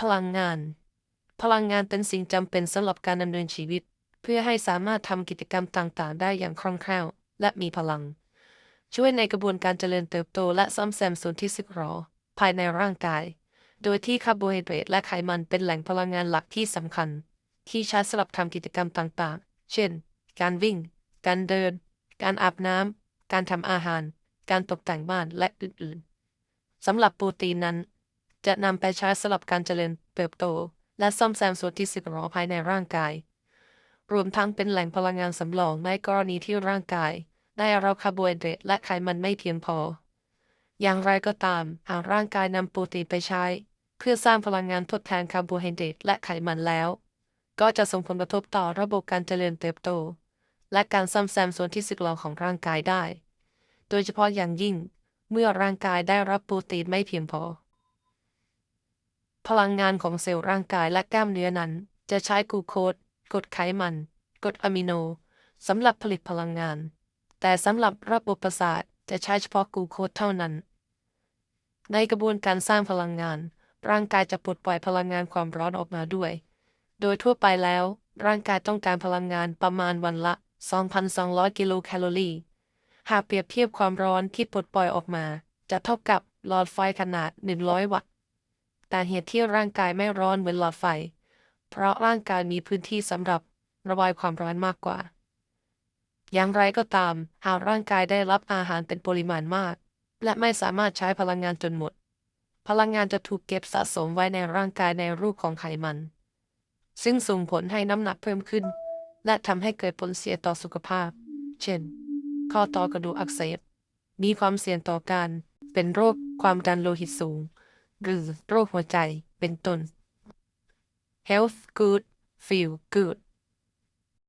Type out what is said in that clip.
พลังงาน พลังงานเป็นสิ่งจำเป็นสำหรับการดำเนินชีวิต เพื่อให้สามารถทำกิจกรรมต่างๆ ได้อย่างคล่องแคล่ว และมีพลัง ช่วยในกระบวนการเจริญเติบโตและซ่อมแซมส่วนที่สึกหรอภายในร่างกาย โดยที่คาร์โบไฮเดรตและไขมันเป็นแหล่งพลังงานหลักที่สำคัญ ที่ใช้สำหรับทำกิจกรรมต่างๆ เช่น การวิ่ง การเดิน การอาบน้ำการทำอาหาร การตกแต่งบ้านและอื่นๆสำหรับโปรตีนนั้น จะนำไปใช้สำหรับการเจริญเติบโต และซ่อมแซมส่วนที่สึกหรอภายในร่างกาย รวมทั้งเป็นแหล่งพลังงานสำรองในกรณีที่ร่างกาย ได้รับคาร์โบไฮเดรตและไขมันไม่เพียงพอ อย่างไรก็ตาม หากร่างกายนำโปรตีนไปใช้ เพื่อสร้างพลังงานทดแทนคาร์โบไฮเดรตและไขมันแล้ว ก็จะส่งผลกระทบต่อระบบการเจริญเติบโต และการซ่อมแซมส่วนที่สึกหรอของร่างกายได้ โดยเฉพาะอย่างยิ่ง เมื่อร่างกายได้รับโปรตีนไม่เพียงพอ พลังงานของเซลล์ร่างกายและกล้ามเนื้อนั้น จะใช้กูโคสกรดไขมัน กรดอะมิโนสำหรับผลิตพลังงาน แต่สำหรับระบบประสาทจะใช้เฉพาะกูโคสเท่านั้น ในกระบวนการสร้างพลังงาน ร่างกายจะปลดปล่อยพลังงานความร้อนออกมาด้วย โดยทั่วไปแล้ว ร่างกายต้องการพลังงานประมาณวันละ 2,200 กิโลแคลอรี่ หากเปรียบเทียบความร้อนที่ปลดปล่อยออกมา จะเท่ากับหลอดไฟขนาด 100 วัตต์ แต่เหตุที่ร่างกายไม่ร้อนเหมือนหลอดไฟ เพราะร่างกายมีพื้นที่สำหรับระบายความร้อนมากกว่า อย่างไรก็ตาม หากร่างกายได้รับอาหารเป็นปริมาณมาก และไม่สามารถใช้พลังงานจนหมด พลังงานจะถูกเก็บสะสมไว้ในร่างกายในรูปของไขมัน ซึ่งส่งผลให้น้ำหนักเพิ่มขึ้น และทำให้เกิดผลเสียต่อสุขภาพ เช่น ข้อต่อกระดูกอักเสบ มีความเสี่ยงต่อการ เป็นโรคความดันโลหิตสูง หรือโรคหัวใจเป็นต้น Health good feel good